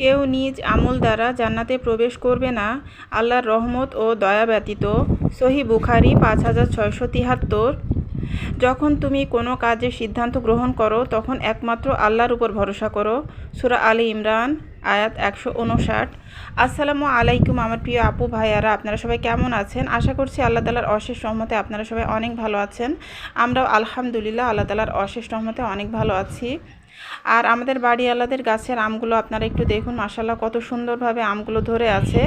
কেউ নিজ আমল দ্বারা জান্নাতে প্রবেশ করবে না। আল্লাহর রহমত ও দয়া ব্যতীত। সহি বুখারি পাঁচ হাজার ছয়শো তিয়াত্তর যখন তুমি কোনো কাজের সিদ্ধান্ত গ্রহণ করো, তখন একমাত্র আল্লাহর উপর ভরসা করো। সুরা আলী ইমরান, আয়াত একশো উনষাট আসসালামু আলাইকুম আমার প্রিয় আপু, ভাইয়ারা, আপনারা সবাই কেমন আছেন? আশা করছি আল্লাহ তালার অশেষ রহমতে আপনারা সবাই অনেক ভালো আছেন। আমরাও আলহামদুলিল্লাহ আল্লাহ তালার অশেষ রহমতে অনেক ভালো আছি। আর আমাদের বাড়িওয়ালাদের গাছের আমগুলো আপনারা একটু দেখুন মাসাল্লাহ কত সুন্দরভাবে আমগুলো ধরে আছে।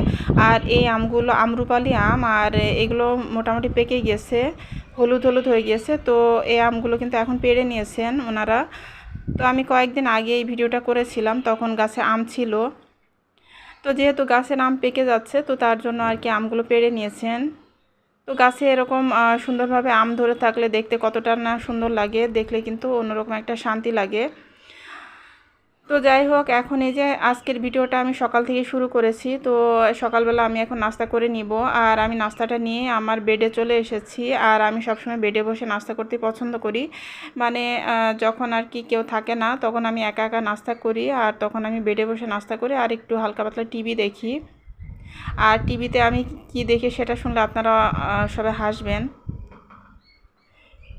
আর এই আমগুলো আমরুপালি আম, আর এগুলো মোটামুটি পেকে গেছে, হলুদ হলুদ হয়ে গেছে। তো এই আমগুলো কিন্তু এখন পেড়ে নিয়েছেন ওনারা। তো আমি কয়েকদিন আগে এই ভিডিওটা করেছিলাম, তখন গাছে আম ছিল। তো যেহেতু গাছের আম পেকে যাচ্ছে, তো তার জন্য আর কি আমগুলো পেড়ে নিয়েছেন। তো গাছে এরকম সুন্দরভাবে আম ধরে থাকলে দেখতে কতটা না সুন্দর লাগে, দেখলে কিন্তু অন্যরকম একটা শান্তি লাগে। তো যাই হোক, এখন এই যে আজকের ভিডিওটা আমি সকাল থেকে শুরু করেছি। তো সকালবেলা আমি এখন নাস্তা করে নিব। আর আমি নাস্তাটা নিয়ে আমার বেডে চলে এসেছি। আর আমি সবসময় বেডে বসে নাস্তা করতে পছন্দ করি। মানে যখন আর কি কেউ থাকে না, তখন আমি একা একা নাস্তা করি। আর তখন আমি বেডে বসে নাস্তা করি আর একটু হালকা পাতলা টিভি দেখি। আর টিভিতে আমি কি দেখি সেটা শুনলে আপনারা সবাই হাসবেন।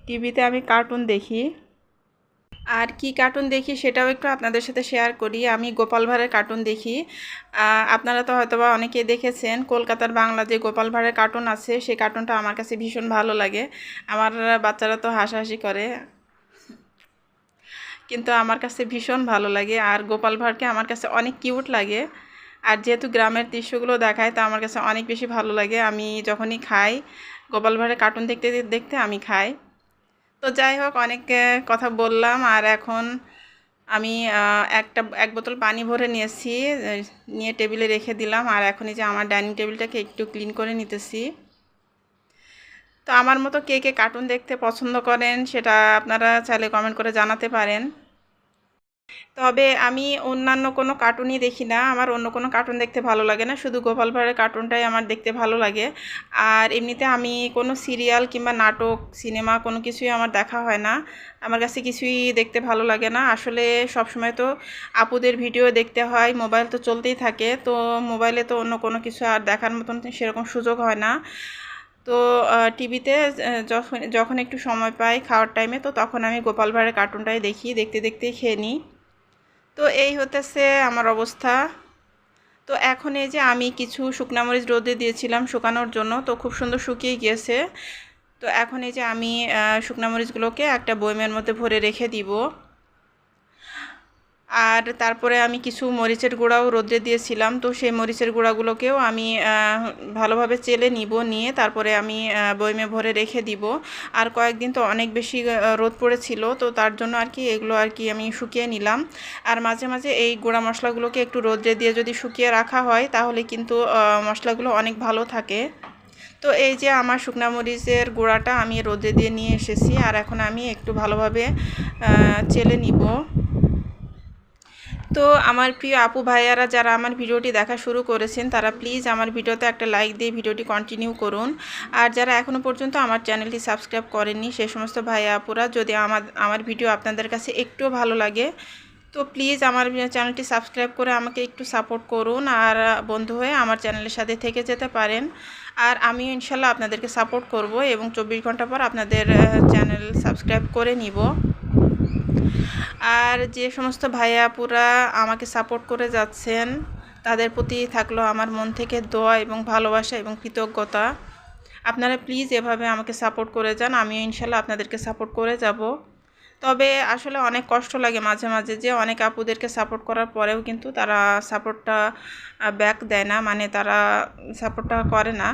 টিভিতে আমি কার্টুন দেখি। আর কি কার্টুন দেখি সেটাও একটু আপনাদের সাথে শেয়ার করি। আমি গোপাল ভাঁড়ের কার্টুন দেখি। আপনারা তো হয়তো বা অনেকেই দেখেছেন, কলকাতার বাংলা যে গোপাল ভাঁড়ের কার্টুন আছে, সেই কার্টুনটা আমার কাছে ভীষণ ভালো লাগে। আমার বাচ্চারা তো হাসাহাসি করে। কিন্তু আমার কাছে ভীষণ ভালো লাগে। আর গোপাল ভাঁড়কে আমার কাছে অনেক কিউট লাগে। আর যেহেতু গ্রামের দৃশ্যগুলো দেখায়, তা আমার কাছে অনেক বেশি ভালো লাগে। আমি যখনই খাই, গোপাল ভাঁড়ের কার্টুন দেখতে দেখতে আমি খাই। তো যাই হোক অনেক কথা বললাম আর এখন আমি একটা, এক বোতল পানি ভরে নিয়েছি, নিয়ে টেবিলে রেখে দিলাম আর এখন এই যে আমার ডাইনিং টেবিলটাকে একটু ক্লিন করে নিতেছি। তো আমার মতো কে কে কার্টুন দেখতে পছন্দ করেন সেটা আপনারা চাইলে কমেন্ট করে জানাতে পারেন। তবে আমি অন্যান্য কোনো কার্টুনই দেখি না। আমার অন্য কোনো কার্টুন দেখতে ভালো লাগে না। শুধু গোপাল ভাঁড়ের কার্টুনটাই আমার দেখতে ভালো লাগে। আর এমনিতে আমি কোনো সিরিয়াল কিংবা নাটক সিনেমা কোনো কিছুই আমার দেখা হয় না। আমার কাছে কিছুই দেখতে ভালো লাগে না। আসলে সবসময় তো আপুদের ভিডিও দেখতে হয়। মোবাইল তো চলতেই থাকে। তো মোবাইলে তো অন্য কোনো কিছু আর দেখার মতন সেরকম সুযোগ হয় না। তো টিভিতে যখন যখন একটু সময় পাই খাওয়ার টাইমে তো তখন আমি গোপাল ভাঁড়ের কার্টুনটাই দেখি। দেখতে দেখতে খেয়ে নিই। তো এই হতেছে আমার অবস্থা। তো এখন এই যে আমি কিছু শুকনামরিচ রোদে দিয়েছিলাম শুকানোর জন্য, তো খুব সুন্দর শুকিয়ে গিয়েছে। তো এখন এই যে আমি শুকনামরিচগুলোকে একটা বয়মের মধ্যে ভরে রেখে দিব। আর তারপরে আমি কিছু মরিচের গুঁড়াও রোদ্রে দিয়েছিলাম। তো সেই মরিচের গুঁড়াগুলোকেও আমি ভালোভাবে চেলে নিব, নিয়ে তারপরে আমি বইমে ভরে রেখে দিব। আর কয়েকদিন তো অনেক বেশি রোদ পড়েছিল, তো তার জন্য আর কি এগুলো আর কি আমি শুকিয়ে নিলাম। আর মাঝে মাঝে এই গুঁড়া মশলাগুলোকে একটু রোদ্রে দিয়ে যদি শুকিয়ে রাখা হয়, তাহলে কিন্তু মশলাগুলো অনেক ভালো থাকে। তো এই যে আমার শুকনা মরিচের গুঁড়াটা আমি রোদে দিয়ে নিয়ে এসেছি, আর এখন আমি একটু ভালোভাবে চেলে নিব। তো আমার প্রিয় আপু ভাইয়ারা যারা আমার ভিডিওটি দেখা শুরু করেছেন, তারা প্লিজ আমার ভিডিওতে একটা লাইক দিয়ে ভিডিওটি কন্টিনিউ করুন। আর যারা এখনও পর্যন্ত আমার চ্যানেলটি সাবস্ক্রাইব করেননি, সে সমস্ত ভাইয়া আপুরা যদি আমার আমার ভিডিও আপনাদের কাছে একটু ভালো লাগে, তো প্লিজ আমার চ্যানেলটি সাবস্ক্রাইব করে আমাকে একটু সাপোর্ট করুন। আর বন্ধু হয়ে আমার চ্যানেলের সাথে থেকে যেতে পারেন। আর আমি ইনশাল্লাহ আপনাদেরকে সাপোর্ট করব এবং চব্বিশ ঘণ্টা পর আপনাদের চ্যানেল সাবস্ক্রাইব করে নিব। আর যে সমস্ত ভাইয়াপুরা আমাকে সাপোর্ট করে যাচ্ছেন, তাদের প্রতি থাকল আমার মন থেকে দোয়া এবং ভালোবাসা এবং কৃতজ্ঞতা। আপনারা প্লিজ এভাবে আমাকে সাপোর্ট করে যান, আমিও ইনশাল্লাহ আপনাদেরকে সাপোর্ট করে যাব। তবে আসলে অনেক কষ্ট লাগে মাঝে মাঝে যে অনেক আপুদেরকে সাপোর্ট করার পরেও কিন্তু তারা সাপোর্টটা ব্যাক দেয় না মানে তারা সাপোর্টটা করে না,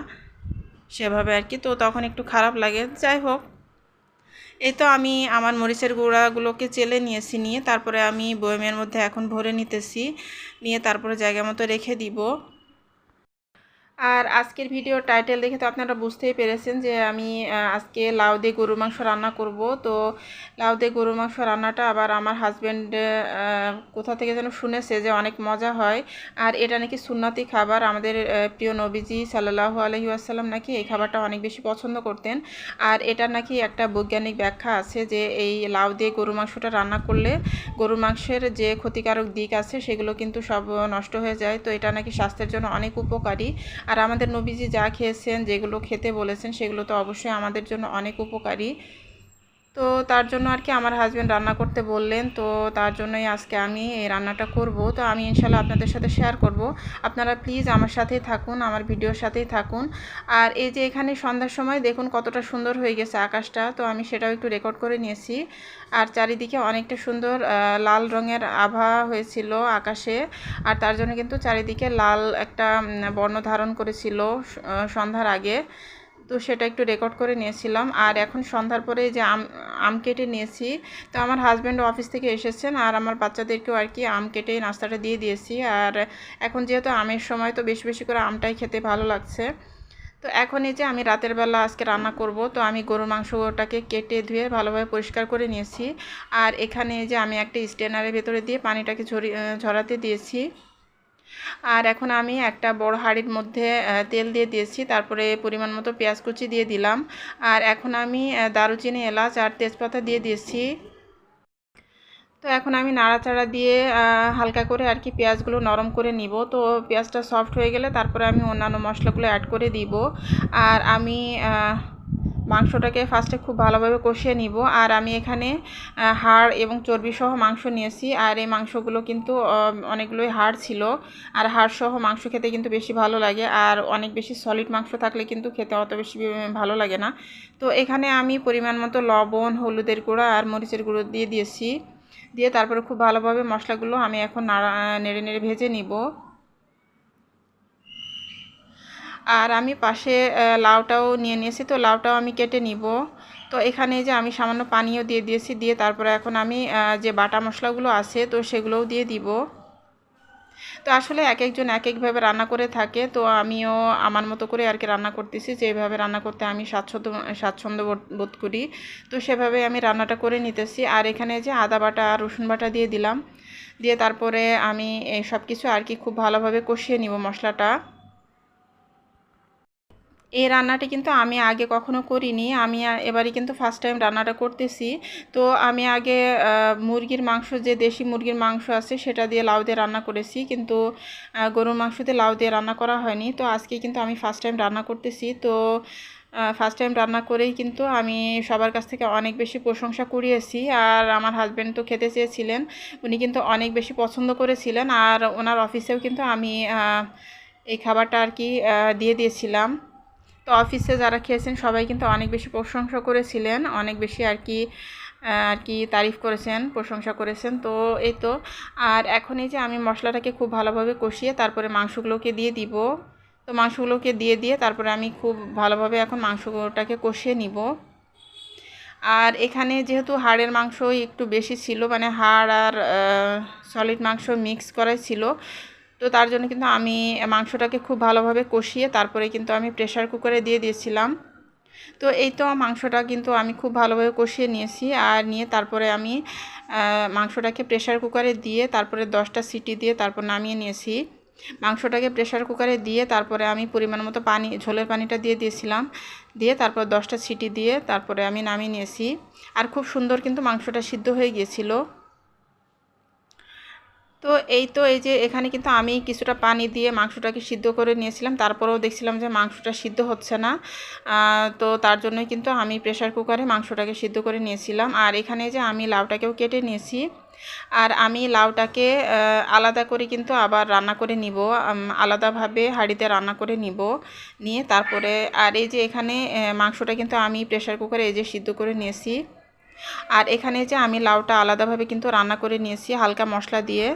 সেভাবে আর কি। তো তখন একটু খারাপ লাগে। যাই হোক এই তো আমি আমার মরিচের গুঁড়াগুলোকে চেলে নিয়েছি নিয়ে, তারপরে আমি বয়েমের মধ্যে এখন ভরে নিতেছি, নিয়ে তারপরে জায়গা মতো রেখে দিব। আর আজকের ভিডিও টাইটেল দেখে তো আপনারা বুঝতেই পেরেছেন যে আমি আজকে লাউ দিয়ে গরুর মাংস রান্না করব। তো লাউ দিয়ে গরুর মাংস রান্নাটা আবার আমার হাজব্যান্ড কোথা থেকে যেন শুনেছে যে অনেক মজা হয়। আর এটা নাকি সুন্নাতি খাবার। আমাদের প্রিয় নবীজি সাল্লাহু আলহি আসাল্লাম নাকি এই খাবারটা অনেক বেশি পছন্দ করতেন। আর এটা নাকি একটা বৈজ্ঞানিক ব্যাখ্যা আছে যে এই লাউ দিয়ে গরুর মাংসটা রান্না করলে গরুর মাংসের যে ক্ষতিকারক দিক আছে সেগুলো কিন্তু সব নষ্ট হয়ে যায়। তো এটা নাকি স্বাস্থ্যের জন্য অনেক উপকারী। আর আমাদের নবীজি যা খেয়েছেন, যেগুলো খেতে বলেছেন, সেগুলো তো অবশ্যই আমাদের জন্য অনেক উপকারী। তো তার জন্য আর কি আমার হাজব্যান্ড রান্না করতে বললেন। তো তার জন্যই আজকে আমি এই রান্নাটা করব। তো আমি ইনশাল্লাহ আপনাদের সাথে শেয়ার করব। আপনারা প্লিজ আমার সাথেই থাকুন, আমার ভিডিওর সাথেই থাকুন। আর এই যে এখানে সন্ধ্যার সময় দেখুন কতটা সুন্দর হয়ে গেছে আকাশটা। তো আমি সেটাও একটু রেকর্ড করে নিয়েছি। আর চারিদিকে অনেকটা সুন্দর লাল রঙের আভা হয়েছিল আকাশে। আর তার জন্য কিন্তু চারিদিকে লাল একটা বর্ণ ধারণ করেছিল সন্ধ্যার আগে। তো সেটা একটু রেকর্ড করে নিয়েছিলাম। আর এখন সন্ধ্যার পরে যে আম আম কেটে নিয়েছি, তো আমার হাজব্যান্ড অফিস থেকে এসেছেন আর আমার বাচ্চাদেরকেও আর কি আম কেটে নাস্তাটা দিয়ে দিয়েছি। আর এখন যেহেতু আমের সময়, তো বেশি বেশি করে আমটাই খেতে ভালো লাগছে। তো এখন এই যে আমি রাতের বেলা আজকে রান্না করব, তো আমি গরুর মাংসটাকে কেটে ধুয়ে ভালোভাবে পরিষ্কার করে নিয়েছি। আর এখানে যে আমি একটা স্টেনারের ভেতরে দিয়ে পানিটাকে ঝরি ঝরাতে দিয়েছি। আর এখন আমি একটা বড় হাঁড়ির মধ্যে তেল দিয়ে দিয়েছি, তারপরে পরিমাণ মতো পেঁয়াজ কুচি দিয়ে দিলাম। আর এখন আমি দারুচিনি, এলাচ আর তেজপাতা দিয়ে দিয়েছি। তো এখন আমি নাড়াচাড়া দিয়ে হালকা করে আর কি পেঁয়াজগুলো নরম করে নিব। তো পেঁয়াজটা সফট হয়ে গেলে তারপরে আমি অন্যান্য মশলাগুলো অ্যাড করে দিব। আর আমি মাংসটাকে ফার্স্টে খুব ভালোভাবে কষিয়ে নিব। আর আমি এখানে হাড় এবং চর্বি সহ মাংস নিয়েছি। আর এই মাংসগুলো কিন্তু অনেকগুলোই হাড় ছিল। আর হাড় সহ মাংস খেতে কিন্তু বেশি ভালো লাগে। আর অনেক বেশি সলিড মাংস থাকলে কিন্তু খেতে অত বেশি ভালো লাগে না। তো এখানে আমি পরিমাণ মতো লবণ, হলুদের গুঁড়া আর মরিচের গুঁড়ো দিয়ে দিয়েছি। দিয়ে তারপরে খুব ভালোভাবে মশলাগুলো আমি এখন নাড়া, নেড়ে নেড়ে ভেজে নিব। আর আমি পাশে লাউটাও নিয়ে নিয়েছি। তো লাউটাও আমি কেটে নিব। তো এখানে যে আমি সামান্য পানিও দিয়ে দিয়েছি, দিয়ে তারপরে এখন আমি যে বাটা মশলাগুলো আছে, তো সেগুলোও দিয়ে দিব। তো আসলে এক একজন এক একভাবে রান্না করে থাকে। তো আমিও আমার মতো করে আর কি রান্না করতেছি। যেভাবে রান্না করতে আমি স্বাচ্ছন্দ্য স্বাচ্ছন্দ্য বোধ- করি। তো সেভাবে আমি রান্নাটা করে নিতেছি। আর এখানে যে আদা বাটা আর রসুন বাটা দিয়ে দিলাম। দিয়ে তারপরে আমি এই সব কিছু আর কি খুব ভালোভাবে কষিয়ে নিব মশলাটা। এই রান্নাটি কিন্তু আমি আগে কখনো করিনি। আমি এবারে কিন্তু ফার্স্ট টাইম রান্নাটা করতেছি। তো আমি আগে মুরগির মাংস, যে দেশি মুরগির মাংস আছে, সেটা দিয়ে লাউ দিয়ে রান্না করেছি। কিন্তু গরুর মাংস দিয়ে লাউ দিয়ে রান্না করা হয়নি। তো আজকে কিন্তু আমি ফার্স্ট টাইম রান্না করতেছি। তো ফার্স্ট টাইম রান্না করেই কিন্তু আমি সবার কাছ থেকে অনেক বেশি প্রশংসা কুড়িয়েছি। আর আমার হাজব্যান্ড তো খেতে চেয়েছিলেন। উনি কিন্তু অনেক বেশি পছন্দ করেছিলেন। আর ওনার অফিসেও কিন্তু আমি এই খাবারটা আর কি দিয়ে দিয়েছিলাম। তো অফিসে যারা খেয়েছেন সবাই কিন্তু অনেক বেশি প্রশংসা করেছিলেন, অনেক বেশি আর কি আর কি তারিফ করেছেন, প্রশংসা করেছেন। তো এই তো, আর এখন এই যে আমি মশলাটাকে খুব ভালোভাবে কষিয়ে তারপরে মাংসগুলোকে দিয়ে দিব। তো মাংসগুলোকে দিয়ে দিয়ে তারপরে আমি খুব ভালোভাবে এখন মাংসটাকে কষিয়ে নিব। আর এখানে যেহেতু হাড়ের মাংস একটু বেশি ছিল মানে হাড় আর সলিড মাংস মিক্স করাই ছিল তো তার জন্য কিন্তু আমি মাংসটাকে খুব ভালোভাবে কষিয়ে তারপরে কিন্তু আমি প্রেশার কুকারে দিয়ে দিয়েছিলাম। তো এই তো মাংসটা কিন্তু আমি খুব ভালোভাবে কষিয়ে নিয়েছি আর নিয়ে তারপরে আমি মাংসটাকে প্রেশার কুকারে দিয়ে তারপরে দশটা সিটি দিয়ে তারপর নামিয়ে নিয়েছি। মাংসটাকে প্রেশার কুকারে দিয়ে তারপরে আমি পরিমাণ মতো পানি, ঝোলের পানিটা দিয়ে দিয়েছিলাম। দিয়ে তারপর দশটা সিটি দিয়ে তারপরে আমি নামিয়ে নিয়েছি। আর খুব সুন্দর কিন্তু মাংসটা সিদ্ধ হয়ে গিয়েছিল। তো এই তো এই যে এখানে কিন্তু আমি কিছুটা পানি দিয়ে মাংসটাকে সিদ্ধ করে নিয়েছিলাম। তারপরেও দেখছিলাম যে মাংসটা সিদ্ধ হচ্ছে না। তো তার জন্যই কিন্তু আমি প্রেশার কুকারে মাংসটাকে সিদ্ধ করে নিয়েছিলাম। আর এখানে যে আমি লাউটাকেও কেটে নিয়েছি। আর আমি লাউটাকে আলাদা করে কিন্তু আবার রান্না করে নিব। আলাদাভাবে হাঁড়িতে রান্না করে নিব। নিয়ে তারপরে, আর এই যে এখানে মাংসটা কিন্তু আমি প্রেশার কুকারে এই যে সিদ্ধ করে নিয়েছি। আর এখানে যে আমি লাউটা আলাদাভাবে কিন্তু রান্না করে নিয়েছি, হালকা মশলা দিয়ে।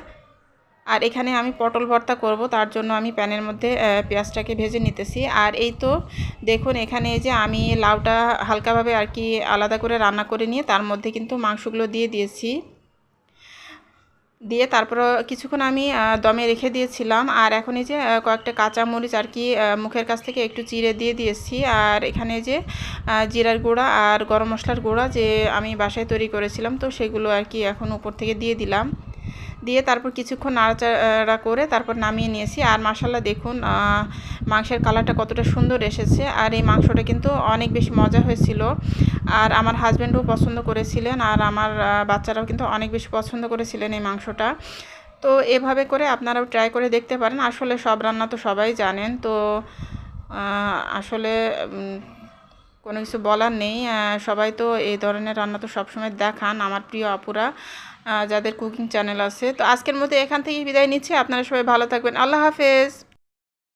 আর এখানে আমি পটল ভর্তা করব, তার জন্য আমি প্যানের মধ্যে পেঁয়াজটাকে ভেজে নিতেছি। আর এই তো দেখুন, এখানে যে আমি লাউটা হালকাভাবে আর কি আলাদা করে রান্না করে নিয়ে, তার মধ্যে কিন্তু মাংসগুলো দিয়ে দিয়েছি। দিয়ে তারপর কিছুক্ষণ আমি দমে রেখে দিয়েছিলাম। আর এখন এই যে কয়েকটা কাঁচা মরিচ আর কি মুখের কাছ থেকে একটু চিড়ে দিয়ে দিয়েছি। আর এখানে যে জিরার গুঁড়া আর গরম মশলার গুঁড়া যে আমি বাসায় তৈরি করেছিলাম, তো সেগুলো আর কি এখন উপর থেকে দিয়ে দিলাম। দিয়ে তারপর কিছুক্ষণ নাড়াচাড়া করে তারপর নামিয়ে নিয়েছি। আর মাসাল্লাহ দেখুন মাংসের কালারটা কতটা সুন্দর এসেছে। আর এই মাংসটা কিন্তু অনেক বেশি মজা হয়েছিল। আর আমার হাজব্যান্ডও পছন্দ করেছিলেন আর আমার বাচ্চারাও কিন্তু অনেক বেশি পছন্দ করেছিলেন এই মাংসটা। তো এভাবে করে আপনারাও ট্রাই করে দেখতে পারেন। আসলে সব রান্না তো সবাই জানেন। তো আসলে কোনো কিছু বলার নেই। সবাই তো এই ধরনের রান্না তো সবসময় দেখান। আমার প্রিয় আহ, যাদের কুকিং চ্যানেল আছে। তো আজকের মতো এখান থেকেই বিদায় নিচ্ছি। আপনারা সবাই ভালো থাকবেন। আল্লাহ হাফেজ।